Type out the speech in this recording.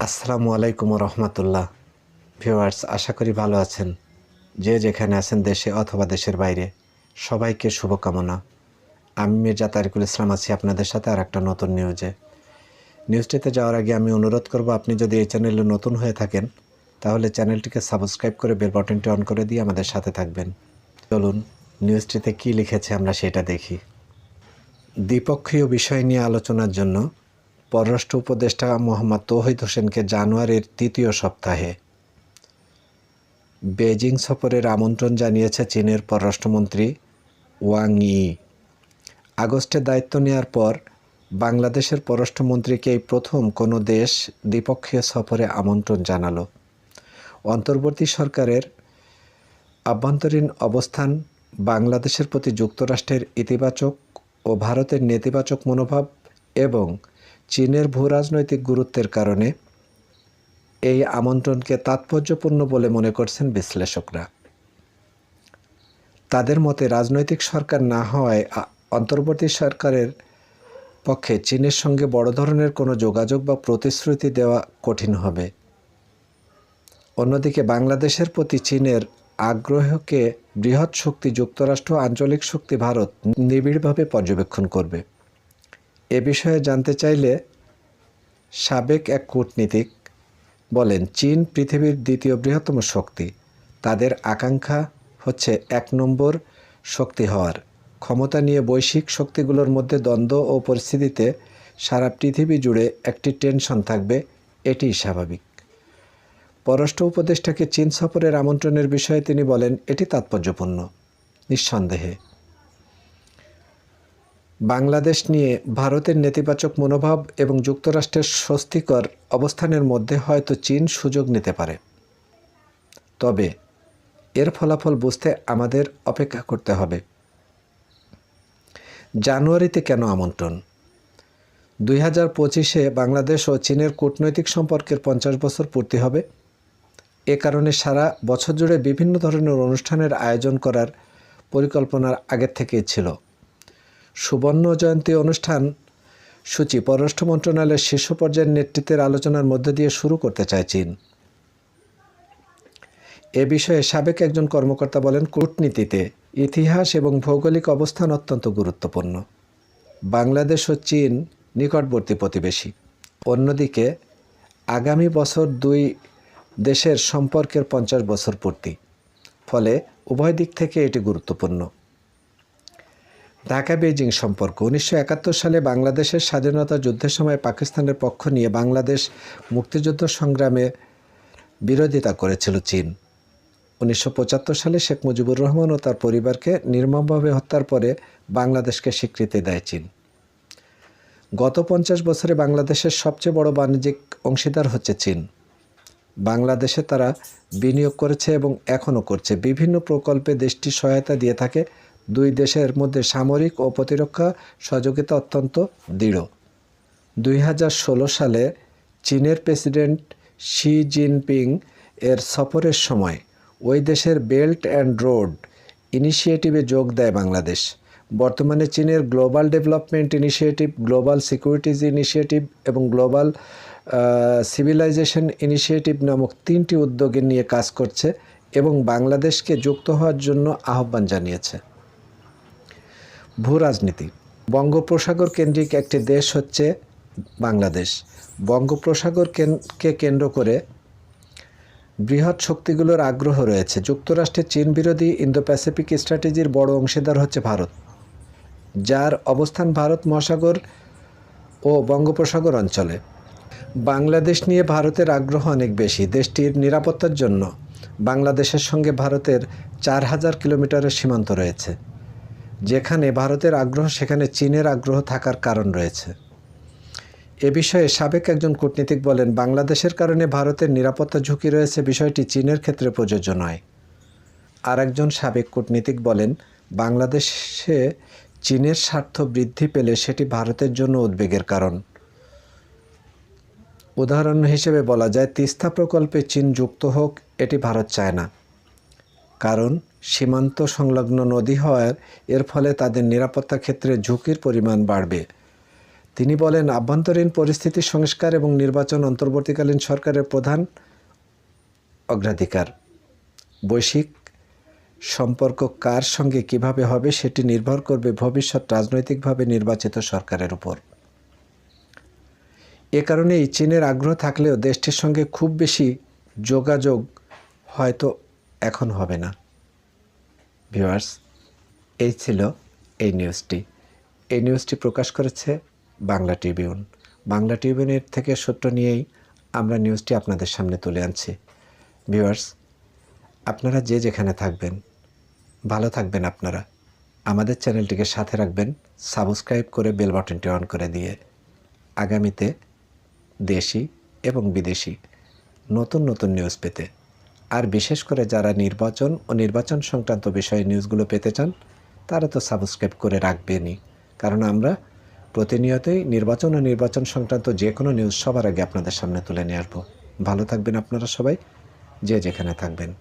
আসসালামু আলাইকুম রহমতুল্লাহ। ভিউয়ার্স, আশা করি ভালো আছেন। যে যেখানে আছেন দেশে অথবা দেশের বাইরে, সবাইকে শুভকামনা। আমি মির্জা তারিকুল ইসলাম আছি আপনাদের সাথে আর একটা নতুন নিউজে নিউজটিতে যাওয়ার আগে আমি অনুরোধ করব, আপনি যদি এই চ্যানেলে নতুন হয়ে থাকেন, তাহলে চ্যানেলটিকে সাবস্ক্রাইব করে বেল বাটনটি অন করে দিয়ে আমাদের সাথে থাকবেন। চলুন নিউজটিতে কী লিখেছে আমরা সেটা দেখি। দ্বিপক্ষীয় বিষয় নিয়ে আলোচনার জন্য পররাষ্ট্র উপদেষ্টা মোহাম্মদ তৌহিদ হোসেনকে জানুয়ারির তৃতীয় সপ্তাহে। বেজিং সফরের আমন্ত্রণ জানিয়েছে চীনের পররাষ্ট্রমন্ত্রী ওয়াং ই। আগস্টে দায়িত্ব নেওয়ার পর বাংলাদেশের পররাষ্ট্রমন্ত্রীকে এই প্রথম কোনো দেশ দ্বিপক্ষীয় সফরে আমন্ত্রণ জানালো। অন্তর্বর্তী সরকারের আভ্যন্তরীণ অবস্থান, বাংলাদেশের প্রতি যুক্তরাষ্ট্রের ইতিবাচক ও ভারতের নেতিবাচক মনোভাব এবং চীনের ভূরাজনৈতিক গুরুত্বের কারণে এই আমন্ত্রণকে তাৎপর্যপূর্ণ বলে মনে করছেন বিশ্লেষকরা। তাদের মতে রাজনৈতিক সরকার না হওয়ায় অন্তর্বর্তী সরকারের পক্ষে চীনের সঙ্গে বড় ধরনের কোনো যোগাযোগ বা প্রতিশ্রুতি দেওয়া কঠিন হবে। অন্যদিকে বাংলাদেশের প্রতি চীনের আগ্রহকে বৃহৎ শক্তি যুক্তরাষ্ট্র, আঞ্চলিক শক্তি ভারত নিবিড়ভাবে পর্যবেক্ষণ করবে। এ বিষয়ে জানতে চাইলে সাবেক এক কূটনীতিক বলেন, চীন পৃথিবীর দ্বিতীয় বৃহত্তম শক্তি। তাদের আকাঙ্ক্ষা হচ্ছে এক নম্বর শক্তি হওয়ার। ক্ষমতা নিয়ে বৈশ্বিক শক্তিগুলোর মধ্যে দ্বন্দ্ব ও পরিস্থিতিতে সারা পৃথিবী জুড়ে একটি টেনশন থাকবে, এটিই স্বাভাবিক। পররাষ্ট্র উপদেষ্টাকে চীন সফরের আমন্ত্রণের বিষয়ে তিনি বলেন, এটি তাৎপর্যপূর্ণ, নিঃসন্দেহে। বাংলাদেশ নিয়ে ভারতের নেতিবাচক মনোভাব এবং যুক্তরাষ্ট্রের স্বস্তিকর অবস্থানের মধ্যে হয়তো চীন সুযোগ নিতে পারে। তবে এর ফলাফল বুঝতে আমাদের অপেক্ষা করতে হবে। জানুয়ারিতে কেন আমন্ত্রণ? দুই হাজার পঁচিশে বাংলাদেশ ও চীনের কূটনৈতিক সম্পর্কের পঞ্চাশ বছর পূর্তি হবে। এ কারণে সারা বছর জুড়ে বিভিন্ন ধরনের অনুষ্ঠানের আয়োজন করার পরিকল্পনার আগের থেকেই ছিল। সুবর্ণ জয়ন্তী অনুষ্ঠান সূচি, পররাষ্ট্র মন্ত্রণালয়ের শীর্ষ পর্যায়ের নেতৃত্বের আলোচনার মধ্য দিয়ে শুরু করতে চায় চীন। এ বিষয়ে সাবেক একজন কর্মকর্তা বলেন, কূটনীতিতে ইতিহাস এবং ভৌগোলিক অবস্থান অত্যন্ত গুরুত্বপূর্ণ। বাংলাদেশ ও চীন নিকটবর্তী প্রতিবেশী। অন্যদিকে, আগামী বছর দুই দেশের সম্পর্কের পঞ্চাশ বছর পূর্তি। ফলে উভয় দিক থেকে এটি গুরুত্বপূর্ণ। ঢাকা বেইজিং সম্পর্ক। উনিশশো একাত্তর সালে বাংলাদেশের স্বাধীনতা যুদ্ধের সময় পাকিস্তানের পক্ষ নিয়ে বাংলাদেশ মুক্তিযুদ্ধ সংগ্রামে বিরোধিতা করেছিল চীন। উনিশশো পঁচাত্তর সালে শেখ মুজিবুর রহমান ও তার পরিবারকে নির্মমভাবে হত্যার পরে বাংলাদেশকে স্বীকৃতি দেয় চীন। গত পঞ্চাশ বছরে বাংলাদেশের সবচেয়ে বড় বাণিজ্যিক অংশীদার হচ্ছে চীন। বাংলাদেশে তারা বিনিয়োগ করেছে এবং এখনও করছে। বিভিন্ন প্রকল্পে দেশটি সহায়তা দিয়ে থাকে। দুই দেশের মধ্যে সামরিক ও প্রতিরক্ষা সহযোগিতা অত্যন্ত দৃঢ়। দুই হাজার ষোলো সালে চীনের প্রেসিডেন্ট শি জিনপিং এর সফরের সময় ওই দেশের বেল্ট অ্যান্ড রোড ইনিশিয়েটিভে যোগ দেয় বাংলাদেশ। বর্তমানে চীনের global development initiative, global securities initiative এবং গ্লোবাল সিভিলাইজেশন ইনিশিয়েটিভ নামক তিনটি উদ্যোগে নিয়ে কাজ করছে এবং বাংলাদেশকে যুক্ত হওয়ার জন্য আহ্বান জানিয়েছে। ভূ রাজনীতি বঙ্গোপসাগর কেন্দ্রিক একটি দেশ হচ্ছে বাংলাদেশ। বঙ্গোপসাগর কেন- কেন্দ্র করে বৃহৎ শক্তিগুলোর আগ্রহ রয়েছে। যুক্তরাষ্ট্রের চীন বিরোধী ইন্দো প্যাসিফিক স্ট্র্যাটেজির বড় অংশীদার হচ্ছে ভারত, যার অবস্থান ভারত মহাসাগর ও বঙ্গোপসাগর অঞ্চলে। বাংলাদেশ নিয়ে ভারতের আগ্রহ অনেক বেশি। দেশটির নিরাপত্তার জন্য বাংলাদেশের সঙ্গে ভারতের চার হাজার কিলোমিটারের সীমান্ত রয়েছে, যেখানে ভারতের আগ্রহ, সেখানে চীনের আগ্রহ থাকার কারণ রয়েছে। এ বিষয়ে সাবেক একজন কূটনীতিক বলেন, বাংলাদেশের কারণে ভারতের নিরাপত্তা ঝুঁকি রয়েছে, বিষয়টি চীনের ক্ষেত্রে প্রযোজ্য নয়। আর একজন সাবেক কূটনীতিক বলেন, বাংলাদেশে চীনের স্বার্থ বৃদ্ধি পেলে সেটি ভারতের জন্য উদ্বেগের কারণ। উদাহরণ হিসেবে বলা যায়, তিস্তা প্রকল্পে চীন যুক্ত হোক, এটি ভারত চায় না। কারণ, সীমান্ত সংলগ্ন নদী হওয়ার, এর ফলে তাদের নিরাপত্তা ক্ষেত্রে ঝুঁকির পরিমাণ বাড়বে। তিনি বলেন, আভ্যন্তরীণ পরিস্থিতি, সংস্কার এবং নির্বাচন অন্তর্বর্তীকালীন সরকারের প্রধান অগ্রাধিকার। বৈশ্বিক সম্পর্ক কার সঙ্গে কীভাবে হবে সেটি নির্ভর করবে ভবিষ্যৎ রাজনৈতিকভাবে নির্বাচিত সরকারের উপর। এ কারণেই চীনের আগ্রহ থাকলেও দেশটির সঙ্গে খুব বেশি যোগাযোগ হয়তো এখন হবে না। ভিউয়ার্স, এই ছিল এই নিউজটি। এই নিউজটি প্রকাশ করেছে বাংলা ট্রিবিউন বাংলা ট্রিবিউনের থেকে সূত্র নিয়েই আমরা নিউজটি আপনাদের সামনে তুলে আনছি। ভিউয়ার্স আপনারা যে যেখানে থাকবেন, ভালো থাকবেন আপনারা। আমাদের চ্যানেলটিকে সাথে রাখবেন, সাবস্ক্রাইব করে বেল বাটনটি অন করে দিয়ে। আগামীতে দেশি এবং বিদেশি নতুন নতুন নিউজ পেতে। আর বিশেষ করে যারা নির্বাচন ও নির্বাচন সংক্রান্ত বিষয়ে নিউজগুলো পেতে চান, তারা তো সাবস্ক্রাইব করে রাখবেনই। কারণ আমরা প্রতিনিয়তই নির্বাচন ও নির্বাচন সংক্রান্ত যে কোনো নিউজ সবার আগে আপনাদের সামনে তুলে নিয়ে আসব। ভালো থাকবেন আপনারা সবাই। যে যেখানে থাকবেন।